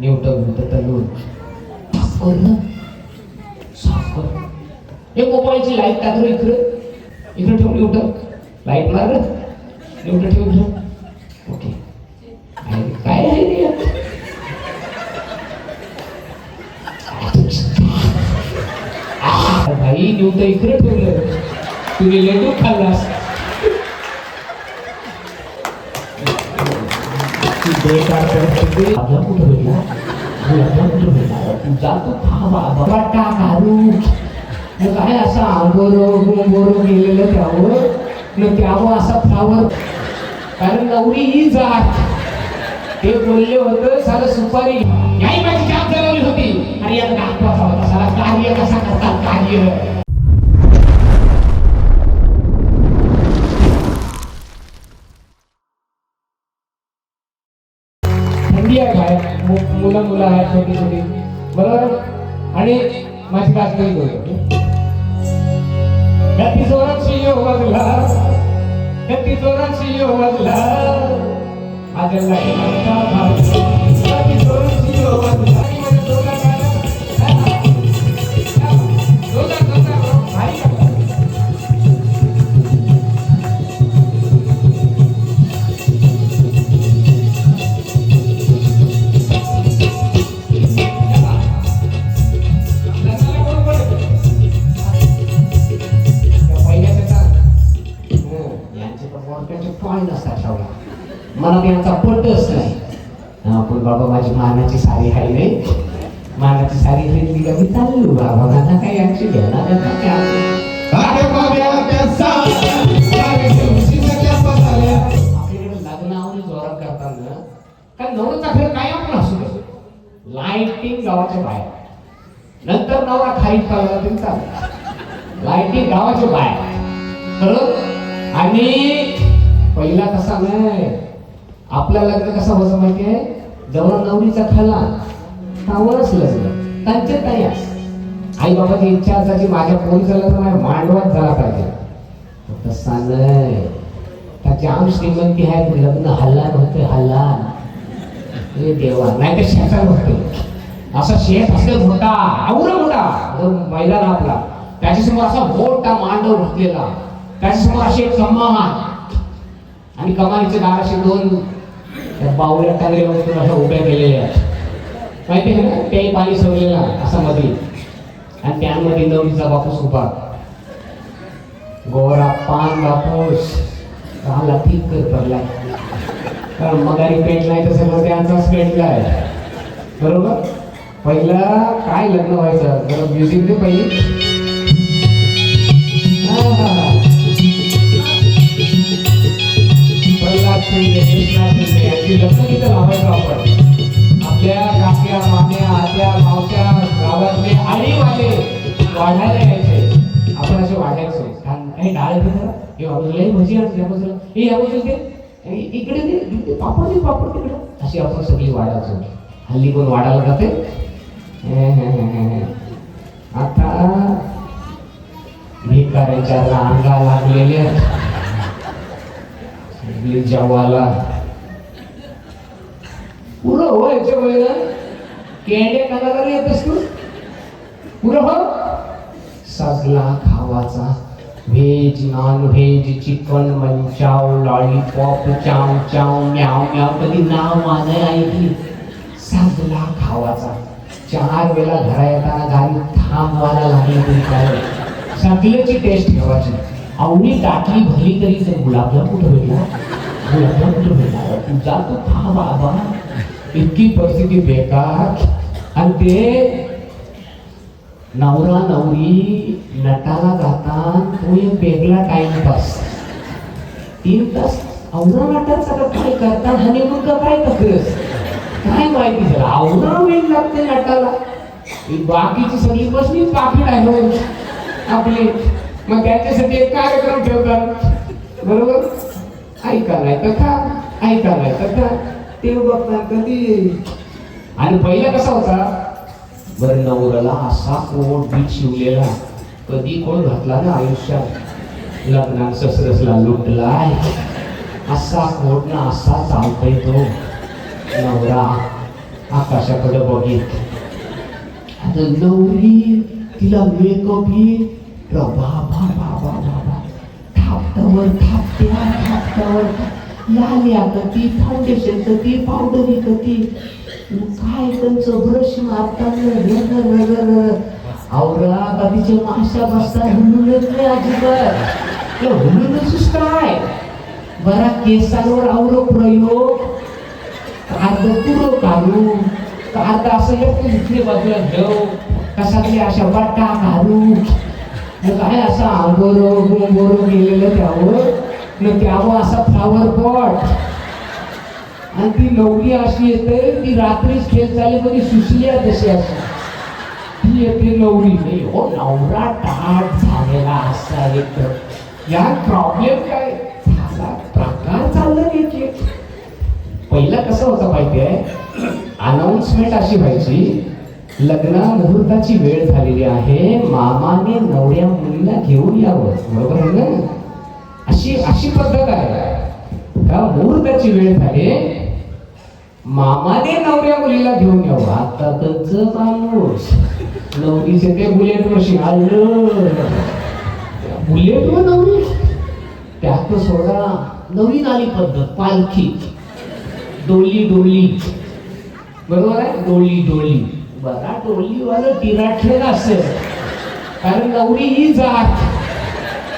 निवटं बिवटं तलून साखर ना? साखर. हे मोबाईलची लाइट टाकलं इकडं इकडं. इकडे ठेव निवटं लाइट मार रे. निवटं ठेव इकडे. ओके आणि काय आहे रे यात? आ, भाई निवटं इकडे ठेवलं. तुम्ही लेटू खाल्लास. काय असा आंबोरो गोंबोरो गेलेलं त्यावर मग त्यावर असा फ्लावर कारण नवरी ही जात ते बोलले होतं साला सुपारी याही माझी जात होती आणि यात दाखवायचा होता साला कार्य कसा करतात कार्य? माझी काश्मीरी बोलतो गती जोरात यो वाजला गती जोरात यो वाजला माझ्या लाईनाचा भाव. गती जोरात यो वाजला. मला त्यांचा पटच नाही. हा, पण बाबा माझी मानाची साडी आहे रे. मानाची साडी घेतली का मी चाललो. बाबा माझा काही यांची घेणार आपल्याकडे लग्नावर जोरात करताना का नवरचा खेळ काय आपण असू लाईटिंग गावाच्या बाहेर. नंतर नवरा खाली चालला तरी चालला. लाईटिंग गावाच्या बाहेर. आणि पहिला कसा नाही. आपलं लग्न कसं होतं माहिती आहे जवळ नवरीचा खाला त्यावरच लग्न. त्यांचे तयार. आई बाबाची इच्छा असायची माझ्या पोरीचं लग्न माझ्या मांडवात झाला पाहिजे. तसा नाही त्याची आम श्रीमंती आहे लग्न हल्लान होते हल्लान हे देवा नाही तर शेतात होते असा शेत असले मोठा आवरा मोठा जो मैदान आपला. त्याच्यासमोर असा मोठा मांडव घातलेला त्याच्यासमोर असे कमान. आणि कमानीचे दार असे दोन त्या बावल्या वस्तू अशा उभ्या केलेल्या आहेत. माहिती आहे ना त्याही पाणी सोडलेला असा मध्ये आणि त्यामध्ये नवरीचा बापूस उभा. गोरा पान बापूस. राहला ठीक कर पडला. कारण मगारी पेटलाय तर सगळं त्यांचाच पेटलाय बरोबर? पहिला काय लग्न व्हायचं? जरा म्युझिक दे पहिली? काही डाळ दे हे बाजूला भजी आणते या हे या बाजूला इकडे दे. पापड दे पापड तिकडे. अशी आपण सगळी वाढायचो हल्ली कोण वाढायला जाते? आता भिकाऱ्याच्या रांगा लागलेल्या सगळी जवाला पुरं हो याच्या वेळेला. केंडे कलाकार येतस तू? पुरं हो. सगळा खावाचा. व्हेज नॉन व्हेज चिकन मंचाव लॉलीपॉप चाव चाव म्याव म्याव कधी नाव माझं ऐकली सगळा खावाचा चार वेळा घरा येताना गाडी थांबवायला लागली तरी काय सगळ्याची टेस्ट ठेवायची. आवडी टाकली भरली तरी ते गुलाबजाम कुठं भेटला? गुलाबजाम कुठं भेटला? तू जातो थांब बाबा इतकी परिस्थिती बेकार. आणि ते नवरा नवरी नटाला जातात तो एक वेगळा टाइमपास तीन तास अवरा नटात सगळं काय करतात आणि मग काय करतस काय माहिती झालं अवरा वेळ लागते नटाला. बाकीची सगळी बसली पाकिट आहे आपले आपली मग त्याच्यासाठी एक कार्यक्रम ठेवतात. बरोबर? ऐका नाही तर का ऐका नाही तर का ते बघणार कधी. आणि पहिला कसा होता? बरं नवऱ्याला असा कोट बीट शिवलेला. कधी कोण घातला ना आयुष्यात? लग्नात ससरसला लुटलाय. असा कोट ना असा चालतोय तो. नवरा आकाशाकडे बघित. आता नवरी तिला मेकअप येईल बाबा बाबा बाबा थापटावर थापट्या थापटावर लाल या कधी फाउंडेशन कती पावडरी कधी काय त्यांचं ब्रश मारताना आवरा का तिचे माशा बसता हुलूनच नाही अजिबात ते हुलूनच काय बरा केसांवर आवरो प्रयोग. अर्ध पुरं काढू अर्ध असं एक दुसरी बाजूला घेऊ. कशातली अशा बट्टा घालू. मग काय असं आंबोरो गोंबोरो गेलेलं त्यावर? न त्यावर असा फ्लावर पॉट आणि ती नवरी अशी येते ती रात्रीच खेळ झाली कधी सुशल्या तशी अशी. ती येते नवरी नाही हो नवरा टाट झालेला असा एक. या प्रॉब्लेम काय? झाला प्रकार चालला नाही पहिला कसं होतं माहिती आहे? अनाउन्समेंट अशी व्हायची लग्न मुहूर्ताची वेळ झालेली आहे मामाने नवऱ्या मुलीला घेऊन यावं. बरोबर आहे ना? अशी अशी पद्धत आहे. का मुहूर्ताची वेळ झाली मामाने नवऱ्या मुलीला घेऊन यावं. आता त्यांचं माणूस. नवरीचे ते बुलेट मशीन. आलं. बुलेट व नवरी. त्यात सोडा. नवीन आली पद्धत. पालखी. डोली डोली. बरोबर आहे? डोली डोली. बरा डोलीवालं तिराठलेलं असेल. कारण नवरी ही जात.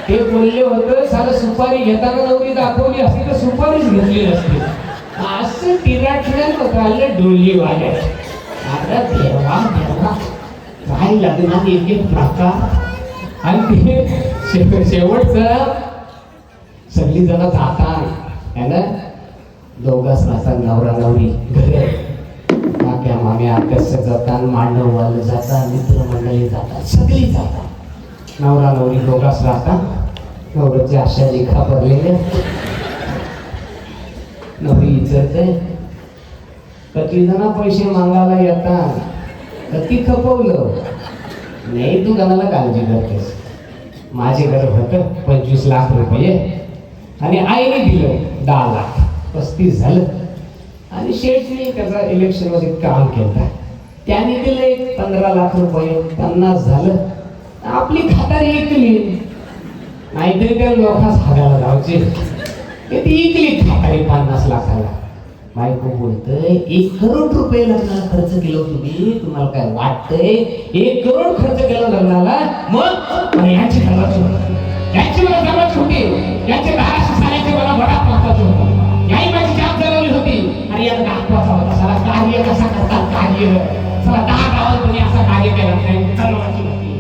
ते बोलले होतं सारं सुपारी घेताना नवरी दाखवली असती तर सुपारीच घेतली असते असं तिराठलेलं होतं आलं डोलीवाले आता देवा देवा काय लग्नात एक एक प्रकार? आणि ते शेव- शेवटचं सगळी जण जातात. है ना दोघाच राहतात नवरा नवरी घरे. काक्या माम्या कसं जातात मांडववाले जातात मित्रमंडळी जातात सगळी जातात. नवरा नवरी दोघाच राहतात. नवऱ्याच्या आशा लिखा भरलेल्या विचारते कधी जण पैसे मागायला येतात ती खपवलं? नाही तू गणाला काळजी करतेस. माझे घर होतं पंचवीस लाख रुपये आणि आईने दिलं दहा लाख. पस्तीस झालं. आणि शेठने त्याचा इलेक्शनमध्ये काम केलं. त्याने दिलं एक पंधरा लाख रुपये पन्नास झालं. आपली खातार ऐकली नाहीतरी त्या लोकांस हागायला जायचे ते ती इकली पन्नास लाखाला. बायको बोलतय एक करोड रुपये लग्नाला खर्च केलं तुम्ही. तुम्हाला काय वाटतंय? एक करोड खर्च केलं लग्नाला मग? याची यांची याची मला घरात छोटी याचे दहाशे सालाचे मला बडा महत्त्वाचे होतं. याही माझी जाम जरवली होती. आणि याला दाखवाचा होता. साला कार्य कसा करतात कार्य? साला दहा गावात कोणी असा कार्य केला नाही. जरवाची होती.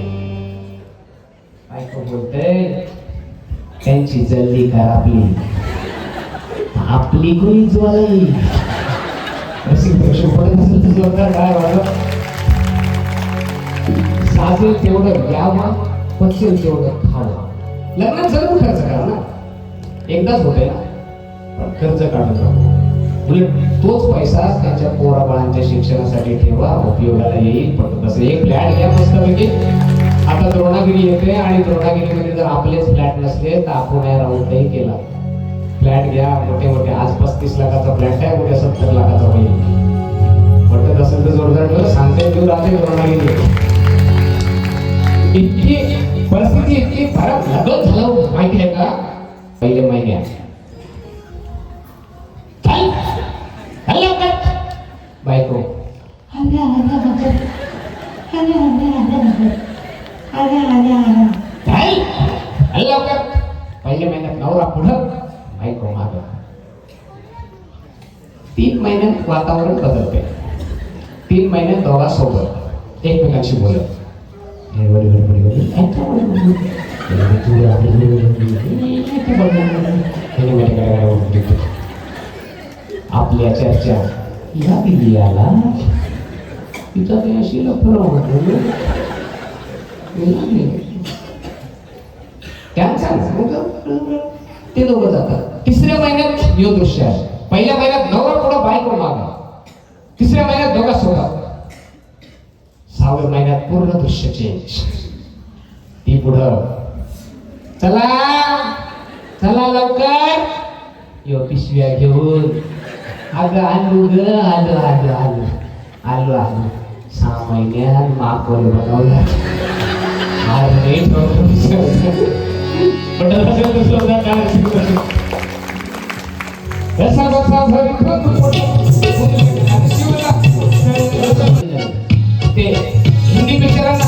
बायको बोलतय त्यांची जल्दी कर आपली आपली कोणी ज्वालाई अशी प्रश्न पडत काय वाटत? साजेल तेवढं घ्यावं पचेल तेवढं खावा. लग्नात जरूर खर्च करा ना. एकदाच होते ना. पण खर्च काढून राहू. म्हणजे तोच पैसा त्यांच्या पोराबाळांच्या शिक्षणासाठी ठेवा उपयोगाला येईल. पण तसं एक फ्लॅट घ्या मस्तपैकी. आता द्रोणागिरी येते आणि द्रोणागिरीमध्ये जर आपलेच फ्लॅट नसले तर आपण या राऊंडही केला. फ्लॅट घ्या मोठे मोठे आज पस्तीस लाखाचा फ्लॅट आहे उद्या सत्तर लाखाचा होईल. पटत असेल तर जोरदार ठेव सांगते देऊ राहते द्रोणागिरी इतकी परिस्थिती इतकी फरक लगत झालं हो, माहिती आहे का? पहिले माहिती बायको चल चल लवकर पहिले महिन्यात नवरा पुढं बायको माग तीन महिन्यात वातावरण बदलते. तीन महिन्यात दोघांसोबत एकमेकांशी बोलत. हे काय आपल्या चर्चा या पिल्ल्याला तिचा ते अशी लफडं त्यांचा ते दोघं जातात. तिसऱ्या महिन्यात यो दृश्य आहे. पहिल्या महिन्यात नऊ पुढं बायको तिसऱ्या महिन्यात दोघा सोडा. सहाव्या महिन्यात पूर्ण दृश्य चेंज ती पुढं. चला. चला लवकर. यो पिशव्या घेऊन. अगं आलू ग आलं आलं आलं. आलो आलो. सहा महिन्यात मागोल बनवला. अरे असेल तर समजा काय ते हिंदी पिक्चरात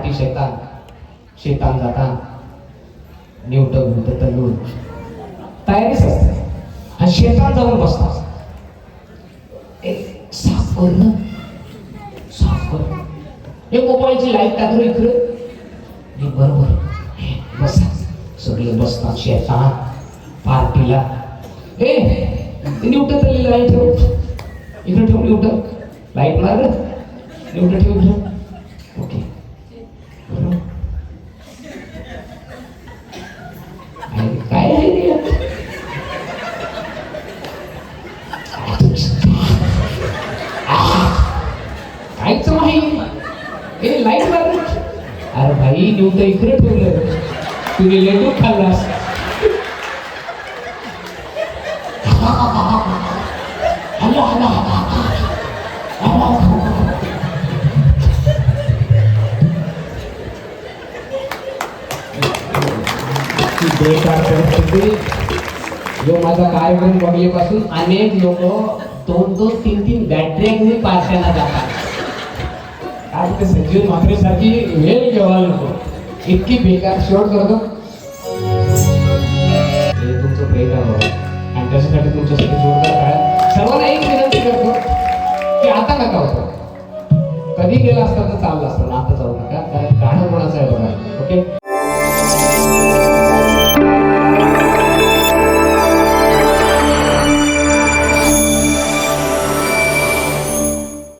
हाती शेतान शेतान जाता. निवट गुंत तल्लून. तयारीच असते. आणि शेतात जाऊन बसतात. एक साफ कर ना? साफ कर हे मोबाईलची लाइट टाकलं इकडे? हे बरोबर. बसा सगळे बसतात शेतात पार्टीला. ए ते निवट तल्ली लाइट ठेव. इकडे ठेव निवट लाइट मार. निवट ठेव इकडे. ओके. भाई देऊ तर इकडे ठेवलं. तुम्ही लेटू खाल्लास. हॅलो बेकार परिस्थिती. जो माझा कार्यक्रम बघल्यापासून अनेक लोक दोन दोन तीन तीन बॅटरी घेऊन पार्ट्यांना जातात. आज ते संजीव म्हात्रे सारखी वेळ घेवा नको. इतकी बेकार शेवट करतो. हे तुमचं प्रेम आहे बाबा. आणि त्याच्यासाठी तुमच्यासाठी जोरदार काय? सर्वांना एक विनंती करतो की आता नका होतो कधी गेला असता तर चाललं असतं आता जाऊ नका. कारण गाणं कोणाचं आहे बघा. ओके